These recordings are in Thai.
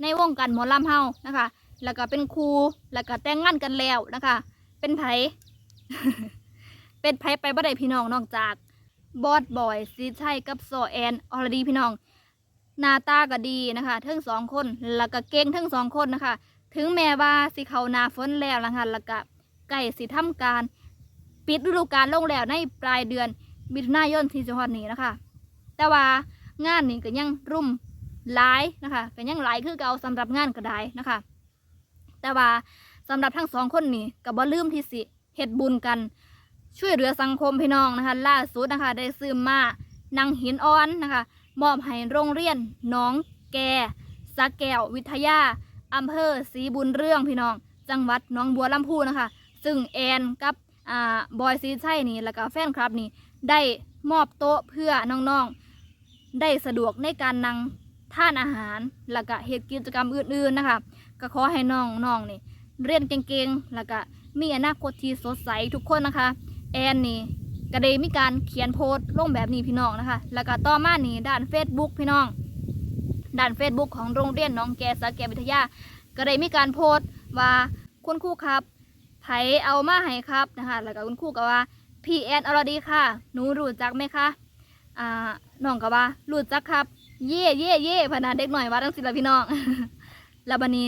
ในวงการหมอลำเฮานะคะ แล้วก็เป็นครูแล้วก็แต่งงานกันแล้วนะคะ เป็นไผเป็นไผไปบ่ได้พี่น้องนอกจากบอสบอยซีชัยกับโซแอนออรดีพี่น้องหน้าตาก็ดีนะคะทั้งสองคนแล้วก็เก่งทั้งสองคนนะคะ ถึงแม้ว่าสิเขานาฝนแล้วนะคะแล้วก็ใกล้สิทำการปิดฤดูกาลลงแล้วในปลายเดือนมิถุนายนที่จะฮอดนี้นะคะ แต่ว่างานนี้ก็ยังรุ่ม หลายนะคะก็ยังหลายคือเก่าสำหรับงานก็ได้นะคะ แต่ว่าสำหรับทั้งสองคนนี้ก็บ่ลืมที่สิเฮ็ดบุญกัน ช่วยเหลือสังคมพี่น้องนะคะ ล่าสุดนะคะ ได้ซื้อมานางหินอ่อนนะคะ มอบให้โรงเรียนน้องแกสะแก้ววิทยาอำเภอศรีบุญเรื่องพี่น้อง จังหวัดหนองบัวลำพูนะคะ ซึ่งแอนกับอบอยซีใช่นี่แล้วก็แฟนคลับนี่ ได้มอบโต๊ะเพื่อน้องๆ ได้สะดวกในการนั่ง ท่านอาหาร แล้วก็เหตุกิจกรรมอื่นๆนะคะก็ขอให้น้องๆนี่เรียนเก่งๆ แล้วก็มีอนาคตที่สดใสทุกคนนะคะ แอนนี่ก็ได้มีการเขียนโพสต์ลงแบบนี้พี่น้องนะคะ แล้วก็ต่อมานี่ด้าน Facebook พี่น้อง ด้าน Facebook ของโรงเรียนน้องแกสาแกวิทยา ก็ได้มีการโพสต์ว่าคุณครูครับไผเอามาให้ครับนะคะ แล้วก็คุณครูก็ว่าพี่แอนอรดีค่ะ หนูรู้จักไหมคะ อ่า น้องก็ว่ารู้จักครับ เย่เย่เย่พนาเด็กหน่อยว่าทั้งสิละพี่น้อง แล้วบันนี้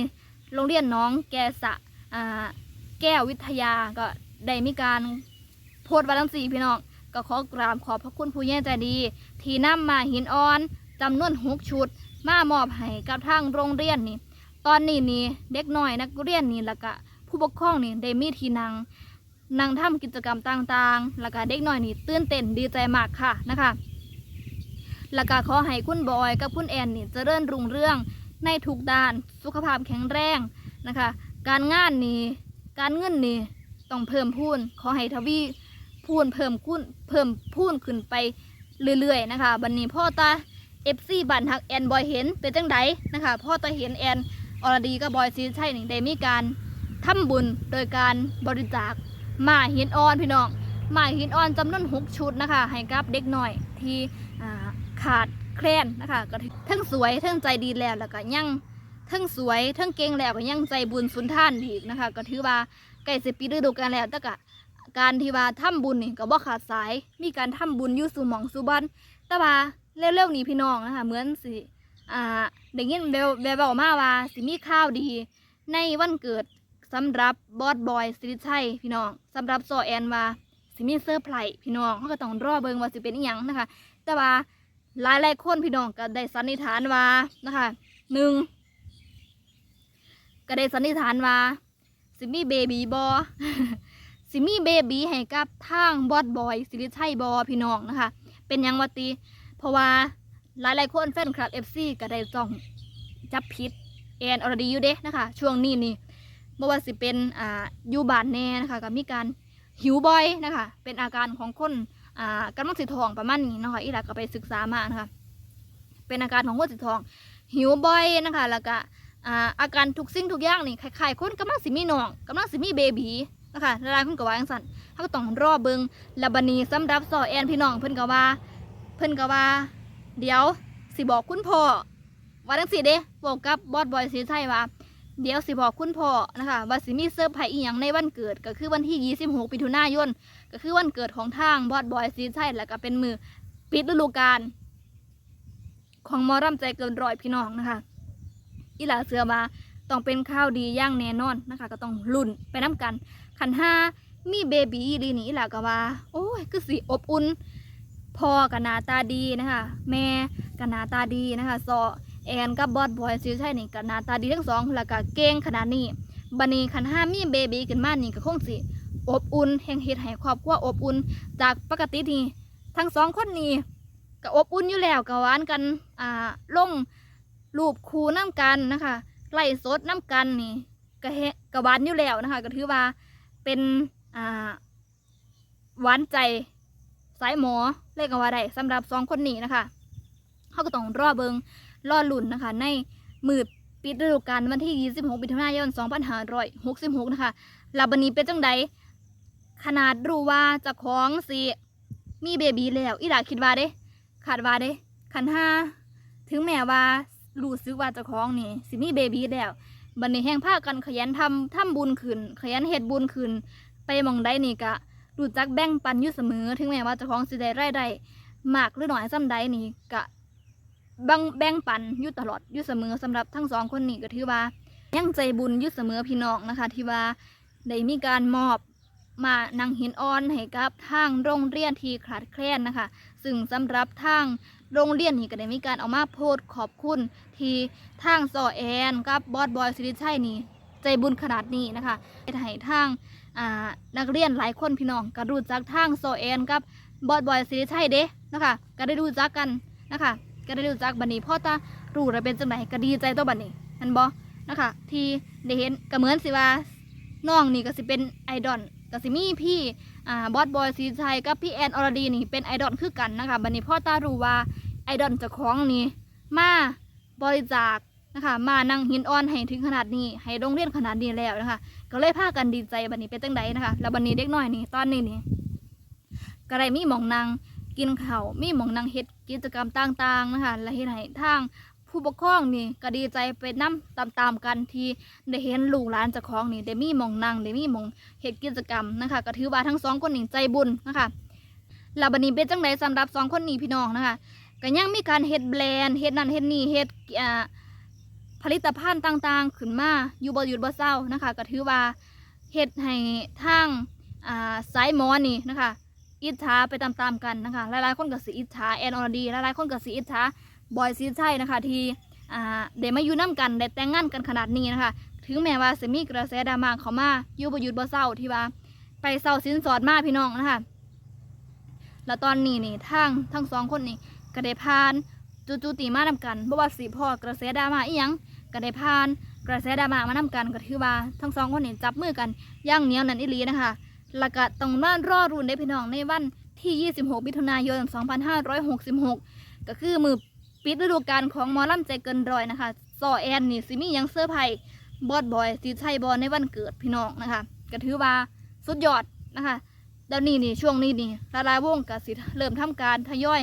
โรงเรียนน้องแกสะแก้ววิทยาก็ได้มีการโพสต์ไว้ทั้งสี่พี่น้องก็ขอกราบขอบพระคุณผู้ใหญ่ใจดี ที่นำมาหินอ่อนจำนวนหกชุด มามอบให้กับทางโรงเรียนนี่ ตอนนี้นี่เด็กหน้อยนักเรียนนี่แล้วก็ผู้ปกครองนี่ได้มีที่นั่งนั่งทำกิจกรรมต่างๆ แล้วก็เด็กหน้อยนี่ตื่นเต้นดีใจมากค่ะนะคะ แล้วก็ขอให้คุณบอยกับคุณแอนนี่เจริญรุ่งเรืองในทุกด้านสุขภาพแข็งแรงนะคะ การงานนี่การเงินนี่ต้องเพิ่มพูนขอให้ทวีพูนเพิ่มคูณเพิ่มพูนขึ้นไปเรื่อยๆนะคะบันนี้พ่อตาเอฟซีบันทักแอนบอยเห็นเป็นจังไดนะคะพ่อตาเห็นแอนอรดีกับบอยซีใช่นี่ได้มีการทำบุญโดยการบริจาคหมาหินอ่อนพี่น้องหมาหินอ่อนจำนวนหกชุดนะคะ ให้กับเด็กหน่อยที่อ่า ขาดแคลนนะคะก็ทั้งสวยทั้งใจดีแล้วแล้วก็ยังทั้งสวยทั้งเก่งแล้วก็ยังใจบุญสุนท่านอีกนะคะ ก็ถือว่าใกล้สิปีฤดูกาลแล้วแต่ก็การที่ว่าทำบุญนี่ก็บ่ขาดสาย มีการทำบุญอยู่สู่หมองสู่บ้านแต่ว่าเร็วๆนี้พี่น้องนะคะเหมือนสิอ่าได้ยินแววแววๆมาว่าสิมีข่าวดี ในวันเกิดสำหรับบอสบอยสิริชัยพี่น้องสำหรับโซแอนว่าสิมีเซอร์ไพรส์พี่น้องเขาก็ต้องรอเบิงว่าสิเป็นอีหยังนะคะ แต่ว่า หลายหลายคนพี่น้องก็ได้สันนิษฐานว่านะคะหนึ่งก็ได้สันนิษฐานว่าสิมีเบบีบอสิมีเบบีให้กับทางบอดบอยสิริชัยบอพี่น้องนะคะ เป็นยังวตีเพราะว่าหลายหลายคนแฟนคลับเอฟซีก็ได้จ้องจับผิดแอนอรดีอยู่เด้นะคะ ช่วงนี้นี่บ่ว่าสิเป็นอ่ายูบานแน่นะคะก็มีการหิวบ่อยนะคะ เป็นอาการของคน อ่ากำลังสิทองประมาณนี้นะคะอีหลักก็ไปศึกษามานะคะ เป็นอาการของคนสิทอง หิวบ่อยนะคะ แล้วก็อ่าอาการทุกสิ่งทุกอย่างนี่คล้ายๆคนกำลังสิมีน้องกำลังสิมีเบบีนะคะหลายๆคนก็ว่าจังซั่นเขาก็ต้องรอเบิงและบันี้สำหรับซอแอนพี่น้องเพิ่นก็ว่า เพิ่นก็ว่า เดี๋ยวสิบอกคุณพ่อว่าจังซี่เด้บอกกับบอสบอยสีไทยว่า เดี๋ยวสิบอกคุณพ่อนะคะว่าสิมีเซอร์ไพรส์อีหยังในวันเกิดก็คือวันที่ 26มิถุนายนก็คือวันเกิดของทางบอสบอยซีใช่แล้วก็เป็นมือปิดฤดูกาลของมอร่ำใจเกินร้อยพี่น้องนะคะอีหลาเสือมาต้องเป็นข้าวดีย่างแน่นอนนะคะ ก็ต้องลุ่นไปน้ำกันขันห้ามีเบบีดีนี่อีหลาก็ว่า โอ้ยคือสิอบอุ่นพ่อกับนาตาดีนะคะ แม่กับนาตาดีนะคะซอ แอนกับบอสบอยซีใช่นี่กับหนาตาดีทั้งสองแล้วก็เก่งขนาดนี้บันนี้ขันห้ามีเบบีขึ้นมานี่ก็คงสิอบอุ่นแห่งเฮ็ดให้ครอบครัวอบอุ่นจากปกตินี่ทั้งสองคนนี้ก็อบอุ่นอยู่แล้วก็หวานกันอ่าลงรูปคูน้ำกันนะคะไล่สดน้ำกันนี่ก็เฮก็หวานอยู่แล้วนะคะก็ถือว่าเป็นอ่าหวานใจสายหมอเรียกว่าได้สำหรับสองคนนี้นะคะเขาก็ต้องรอเบิง รอลุ่นนะคะ ในมือปิดฤดูกาลวันที่ 26มิถุนายน 2566 นะคะลาบันนี้เป็นจังใดขนาดรู้ว่าจะของสิมีเบบีแล้ว อีหลาคิดว่าเด้ขาดว่าเด้ขันห้าถึงแม้ว่ารู้สึกว่าเจ้าของนี่สิมีเบบีแล้วบัดนี้แห่งพากันขยันทำทำบุญขึ้น ขยันเฮ็ดบุญขึ้น ไปมองใดนี่ก็รู้จักแบ่งปันอยู่เสมอ ถึงแม้ว่าเจ้าของสิได้รายได้มากหรือหน้อยส่ำใดนี่ก็ บังแบ่งปันอยู่ตลอดอยู่เสมอสำหรับทั้งสองคนนี่ก็ถือว่ายังใจบุญอยู่เสมอพี่น้องนะคะ ที่ว่าได้มีการมอบมานังหินอ่อนให้กับทางโรงเรียนที่ขาดแคลนนะคะ ซึ่งสำหรับทางโรงเรียนนี่ก็ได้มีการเอามาโพสต์ขอบคุณที่ทางซอแอนกับบอสบอยสิริชัยนี่ใจบุญขนาดนี้นะคะให้ทางนักเรียนหลายคนพี่น้องก็รู้จักทางโซเอนกับบอดบอยสิริชัยเด้นะคะก็ได้รู้จักกันนะคะ ก็ได้รู้จักบันนี้พ่อตารู้แล้วเป็นจังไหนก็ดีใจตัวบันนี้นันบอนะคะ ที่ได้เห็นก็เหมือนสิว่าน้องนี่ก็สิเป็นไอดอลก็สิมีพี่อ่าบอสบอยสิริชัยกับพี่แอนอรดีนี่เป็นไอดอลคือกันนะคะบันนี้พ่อตารู้ว่าไอดอลจะคล้องนี่มาบริจาคนะคะมานั่งหินอ่อนให้ถึงขนาดนี้ ให้โรงเรียนขนาดนี้แล้วนะคะ ก็เลยพากันดีใจบันนี้เป็นจังใดนะคะแล้วบันนี้เด็กน้อยนี่ตอนนี้นี่ก็ได้มีหมองนาง กินข้าวมีหมองนางเฮ็ดกิจกรรมต่างๆนะคะและเฮ็ดให้ทางผู้ปกครองนี่ก็ดีใจไปนํตามๆกันที่ได้เห็นลูกหลานเจ้าของนี่ได้มีหมองนางได้มีหมองเฮ็ดกิจกรรมนะคะก็ถือว่าทั้งสองคนนี่ใจบุญนะคะแล้วบันนี้เป็นจังใดสำหรับสองคนนี้พี่น้องนะคะก็ยังมีการเฮ็ดแบรนด์เฮ็ดนั่นเฮ็ดนี่เฮ็ดอ่าผลิตภัณฑ์ต่างๆ ขึ้นมาอยู่บ่หยุดบ่เศร้านะคะก็ถือว่าเฮ็ดให้ทางอ่าสายหมอนี่นะคะ อิจฉาไปตามๆกันนะคะหลายๆคนก็สิอิจฉาแอนอรดีหลายๆคนก็สิอิจฉาบอยซีใช่นะคะที่อ่าได้มาอยู่นํกันได้แต่งงานกันขนาดนี้นะคะ ถึงแม้ว่าสิมีกระแสดราม่าเขามาอยู่บ่หยุดบ่เศร้าที่ว่า ไปเศร้าสินสอดมาพี่น้องนะคะแล้วตอนนี้นี่ทางทั้งสองคนนี่ก็ได้ผ่านจูๆตีมานํกันบ่ว่าสิพอกระแสดราม่าอีหยังก็ได้ผ่าน กระแสดราม่ามานำกันก็ถือว่าทั้งสองคนนี่จับมือกันย่างเหนียวนันอีหลีนะคะ แล้วก็ต้องมารอรุ่นได้พี่น้องในวันที่ 26 มิถุนายน 2566 ก็คือมือปิดฤดูกาลของมอลำใจเกินรอยนะคะซอแอนนี่สิมียังเซอร์ไพรส์บอดบอยสีชัยบอลในวันเกิดพี่น้องนะคะก็ถือว่าสุดยอดนะคะเดี๋ยวนี้นี่ช่วงนี้นี่ลาลายวงกับสิเริ่มทำการทยอย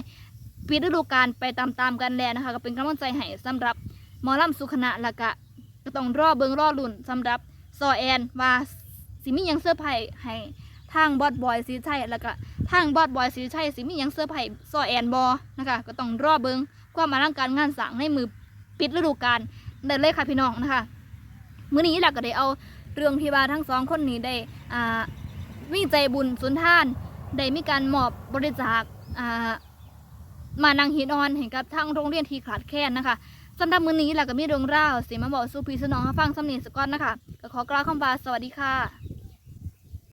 ปิดฤดูกาลไปตามๆกันแล้วนะคะ ก็เป็นกำลังใจให้สำหรับมอลำสุขณะละกะก็ต้องรอเบิงรอลุ่นสำหรับซอแอนว่า สิมีหยังเสื้อร์ไผ่ให้ทางบอดบอยสีชัยแล้วก็ทางบอดบอยสีชัยสิมีหยังเสื้อร์ไผ่ซอแอนบอนะคะก็ต้องรอเบิงความมาร่างการงานสั่งในมือปิดฤดูกาลได้เลยค่ะพี่น้องนะคะมื้อนี้หลักก็ได้เอาเรื่องที่ว่าทั้งสองคนนี้ได้อ่ามีใจบุญสุนทานได้มีการมอบบริจาคอ่ามานังหินอ่อนให้กับทางโรงเรียนที่ขาดแคลนนะคะสำหรับมื้อนี้เราก็มีเรื่องราวสิมาบอกสู่พี่สนองห้ฟังสำเนียงสกอนนะคะก็ขอกล่าวคำว่าสวัสดีค่ะ